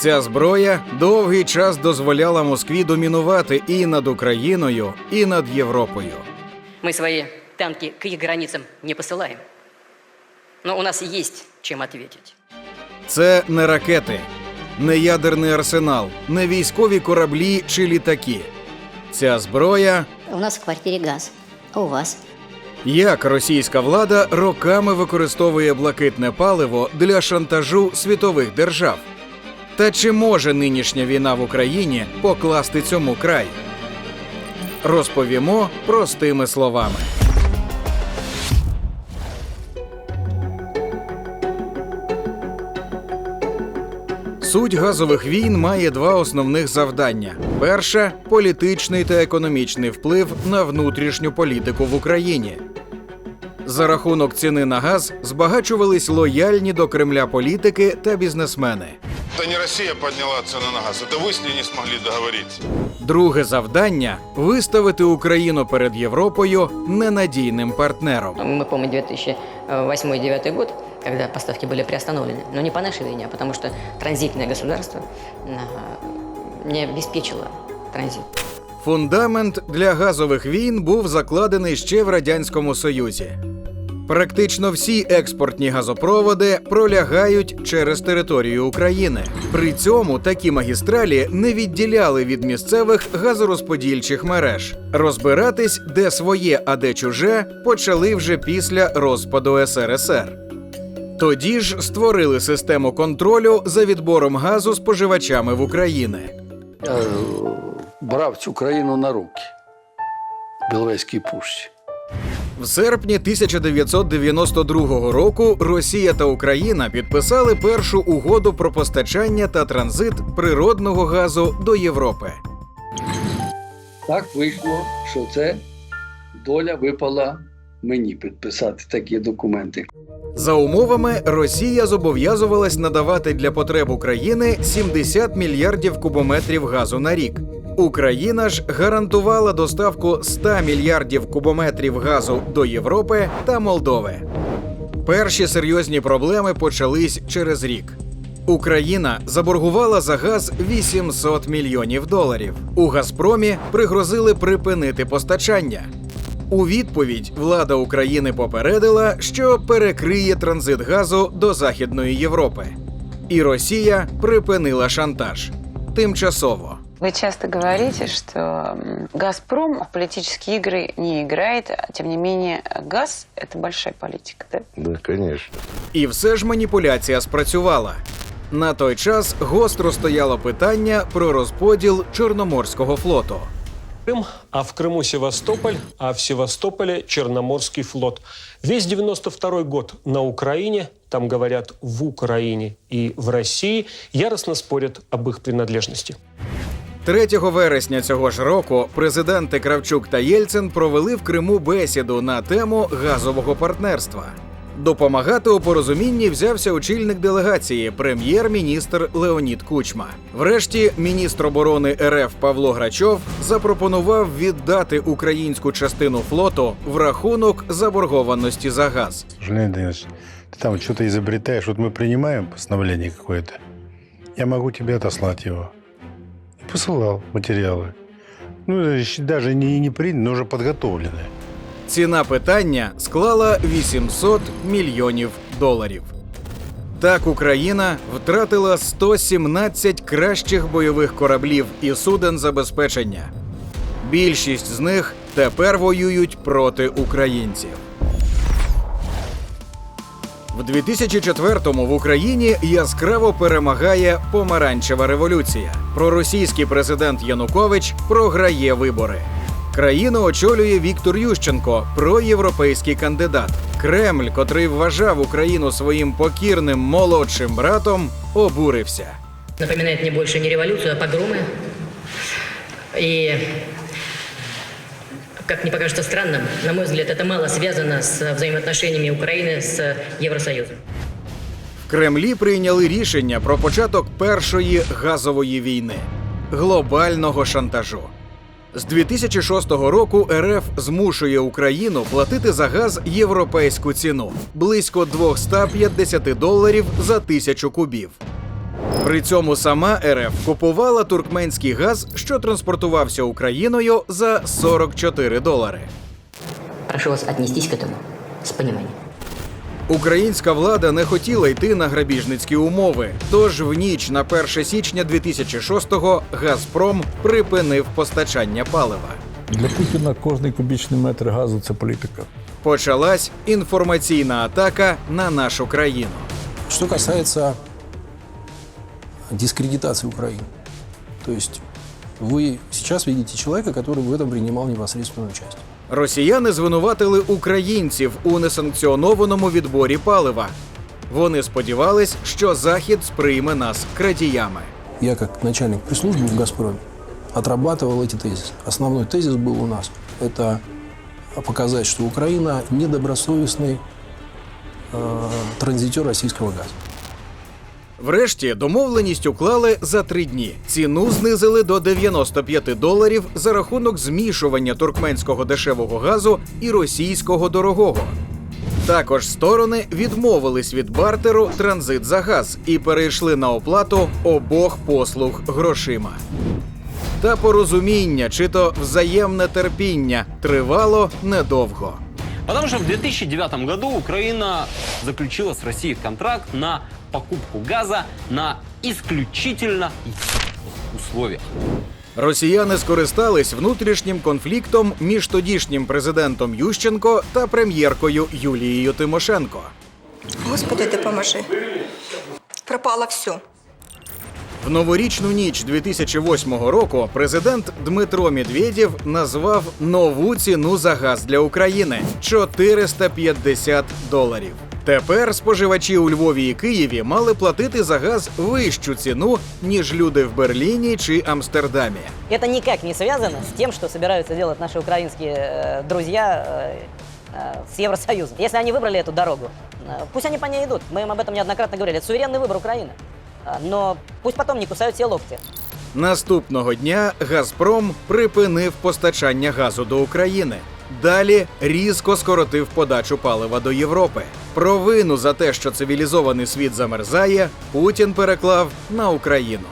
Ця зброя довгий час дозволяла Москві домінувати і над Україною, і над Європою. Мы свои танки к их границам не посылаем. Но у нас есть чем ответить. Це не ракети, не ядерний арсенал, не військові кораблі чи літаки. Ця зброя У нас в квартире газ, а у вас? Як російська влада роками використовує блакитне паливо для шантажу світових держав? Та чи може нинішня війна в Україні покласти цьому край? Розповімо простими словами. Суть газових війн має два основних завдання: перше політичний та економічний вплив на внутрішню політику в Україні. За рахунок ціни на газ збагачувались лояльні до Кремля політики та бізнесмени. Это не Россия подняла цены на газ, это вы с ней не смогли договориться. Друге завдання виставити Україну перед Європою ненадійним партнером. Мы помним 2008-2009 год, когда поставки были приостановлены. Но не по нашей вине, а потому что транзитное государство а, не обеспечило транзит. Фундамент для газових війн був закладений ще в радянському союзі. Практично всі експортні газопроводи пролягають через територію України. При цьому такі магістралі не відділяли від місцевих газорозподільчих мереж. Розбиратись, де своє, а де чуже, почали вже після розпаду СРСР. Тоді ж створили систему контролю за відбором газу споживачами в Україні. Я е, брав цю країну на руки в Біловезькій пущі. В серпні 1992 року Росія та Україна підписали першу угоду про постачання та транзит природного газу до Європи. Так вийшло, що це доля випала мені підписати такі документи. За умовами Росія зобов'язувалась надавати для потреб України 70 мільярдів кубометрів газу на рік. Україна ж гарантувала доставку 100 мільярдів кубометрів газу до Європи та Молдови. Перші серйозні проблеми почались через рік. Україна заборгувала за газ 800 мільйонів доларів. У Газпромі пригрозили припинити постачання. У відповідь влада України попередила, що перекриє транзит газу до Західної Європи. І Росія припинила шантаж тимчасово. Вы часто говорите, что м, «Газпром» в политические игры не играет, а тем не менее газ – это большая политика, да? Да, конечно. І все ж маніпуляція спрацювала. На той час гостро стояло питання про розподіл Чорноморського флоту. Крым, а в Крыму Севастополь, а в Севастополе Черноморский флот. Весь 92 год на Украине, там говорят в Украине и в России, яростно спорят об их принадлежности. 3 вересня цього ж року президенти Кравчук та Єльцин провели в Криму бесіду на тему газового партнерства. Допомагати у порозумінні взявся очільник делегації, прем'єр-міністр Леонід Кучма. Врешті міністр оборони РФ Павло Грачов запропонував віддати українську частину флоту в рахунок заборгованості за газ. Данилович, ты там что-то изобретаешь. Вот мы принимаем постановление какое-то. Я могу тебе отослать его И посылал материалы. Ну, еще даже не, не принято, но уже подготовленные. Ціна питання склала 800 мільйонів доларів. Так Україна втратила 117 кращих бойових кораблів і суден забезпечення. Більшість з них тепер воюють проти українців. В 2004-му в Україні яскраво перемагає помаранчева революція. Проросійський президент Янукович програє вибори. Країну очолює Віктор Ющенко, проєвропейський кандидат. Кремль, котрий вважав Україну своїм покірним молодшим братом, обурився. Напоминает мне больше не революцию, а погромы. И, как мне покажется странным, на мой взгляд, это мало связано с взаимоотношениями Украины с Евросоюзом. В Кремлі прийняли рішення про початок першої газової війни глобального шантажу. З 2006 року РФ змушує Україну платити за газ європейську ціну близько 250 доларів за тисячу кубів. При цьому сама РФ купувала туркменський газ, що транспортувався Україною за 44 долари. Прошу вас отнестись к этому с пониманием. Українська влада не хотіла йти на грабіжницькі умови. Тож в ніч на 1 січня 2006-го Газпром припинив постачання палива. Для Путіна кожний кубічний метр газу це політика. Почалась інформаційна атака на нашу країну. Что касается дискредитации Украины, то есть вы сейчас видите человека, который в этом принимал непосредственное участие. Росіяни звинуватили українців у несанкціонованому відборі палива. Вони сподівались, що Захід сприйме нас крадіями. Я, как начальник пресс-службы в «Газпроме», отрабатывал эти тезисы. Основной тезис был у нас – это показать, что Украина недобросовестный э, транзитер российского газа. Врешті домовленість уклали за три дні. Ціну знизили до 95 доларів за рахунок змішування туркменського дешевого газу і російського дорогого. Також сторони відмовились від бартеру транзит за газ і перейшли на оплату обох послуг грошима. Та порозуміння чи то взаємне терпіння тривало недовго. Потому что в 2009 году Украина заключила с Россией контракт на покупку газа на исключительно условиях. Росіяни скористались внутрішнім конфліктом між тодішнім президентом Ющенко та прем'єркою Юлією Тимошенко. Господи, допоможи. Пропало все. В новорічну ніч 2008 року президент Дмитро Медведєв назвав нову ціну за газ для України 450 доларів. Тепер споживачі у Львові і Києві мали платити за газ вищу ціну ніж люди в Берліні чи Амстердамі. Это никак не связано с тем, что собираются делать наши украинские э, друзья э, э, с Евросоюзом. Если они выбрали эту дорогу, э, пусть они по ней идут. Мы им об этом неоднократно говорили. Это суверенный выбор Украины. А, Но пусть потом не кусают все локти. Наступного дня Газпром припинив постачання газу до України. Далі різко скоротив подачу палива до Європи. Провину за те, що цивілізований світ замерзає, Путін переклав на Україну.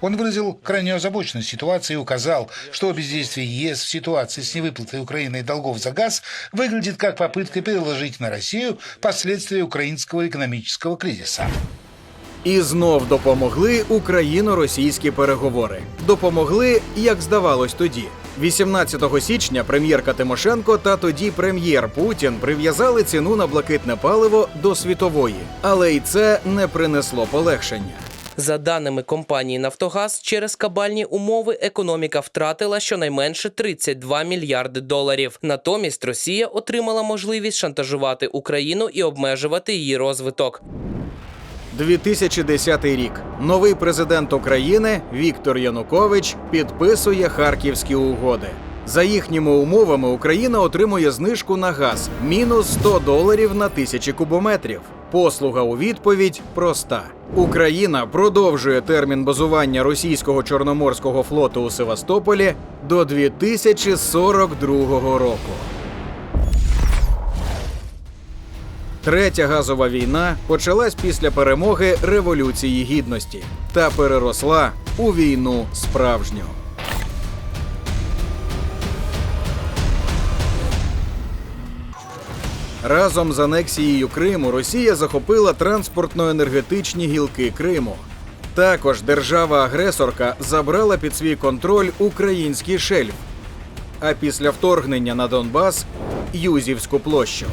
Он выразил крайнюю озабоченность ситуации и указал, что бездействие ЕС в ситуации с невыплатой Украиной долгов за газ выглядит как попытка переложить на Россию последствия украинского экономического кризиса. І знов допомогли україно-російські переговори. Допомогли, як здавалось тоді. 18 січня прем'єрка Тимошенко та тоді прем'єр Путін прив'язали ціну на блакитне паливо до світової, але й це не принесло полегшення. За даними компанії Нафтогаз, через кабальні умови економіка втратила щонайменше 32 мільярди доларів. Натомість Росія отримала можливість шантажувати Україну і обмежувати її розвиток. 2010 рік. Новий президент України Віктор Янукович підписує харківські угоди. За їхніми умовами Україна отримує знижку на газ мінус 100 доларів на тисячі кубометрів. Послуга у відповідь проста: Україна продовжує термін базування російського чорноморського флоту у Севастополі до 2042 року. Третя газова війна почалась після перемоги Революції Гідності та переросла у війну справжню. Разом з анексією Криму Росія захопила транспортно-енергетичні гілки Криму. Також держава-агресорка забрала під свій контроль український шельф, а після вторгнення на Донбас Юзівську площу.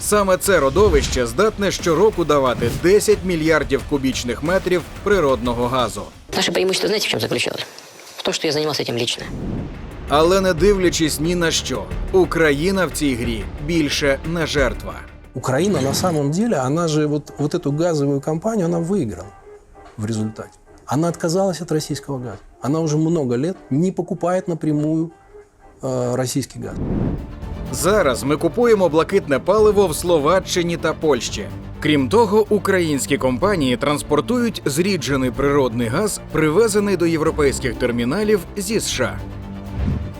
Саме це родовище здатне щороку давати 10 мільярдів кубічних метрів природного газу. Наше преимущество знаете в чем заключалось? В том, что я занимался этим лично. Але не дивлячись ні на що, Україна в цій грі більше не жертва. Украина на самом деле, она же вот, вот эту газовую компанию, она выиграла в результате. Она отказалась от российского газа. Она уже много лет не покупает напрямую э, российский газ. Зараз ми купуємо блакитне паливо в Словаччині та Польщі. Крім того, українські компанії транспортують зріджений природний газ, привезений до європейських терміналів зі США.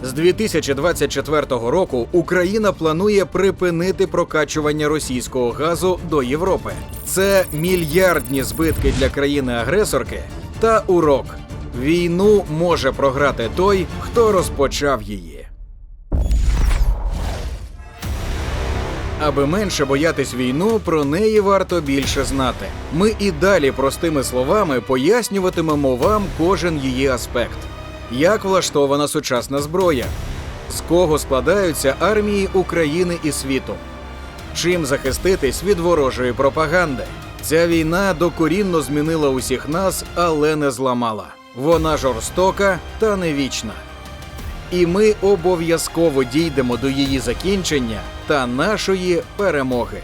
З 2024 року Україна планує припинити прокачування російського газу до Європи. Це мільярдні збитки для країни-агресорки та урок: війну може програти той, хто розпочав її. Аби менше боятись війну, про неї варто більше знати. Ми і далі простими словами пояснюватимемо вам кожен її аспект. Як влаштована сучасна зброя, з кого складаються армії України і світу, чим захиститись від ворожої пропаганди. Ця війна докорінно змінила усіх нас, але не зламала. Вона жорстока та не вічна. І ми обов'язково дійдемо до її закінчення та нашої перемоги.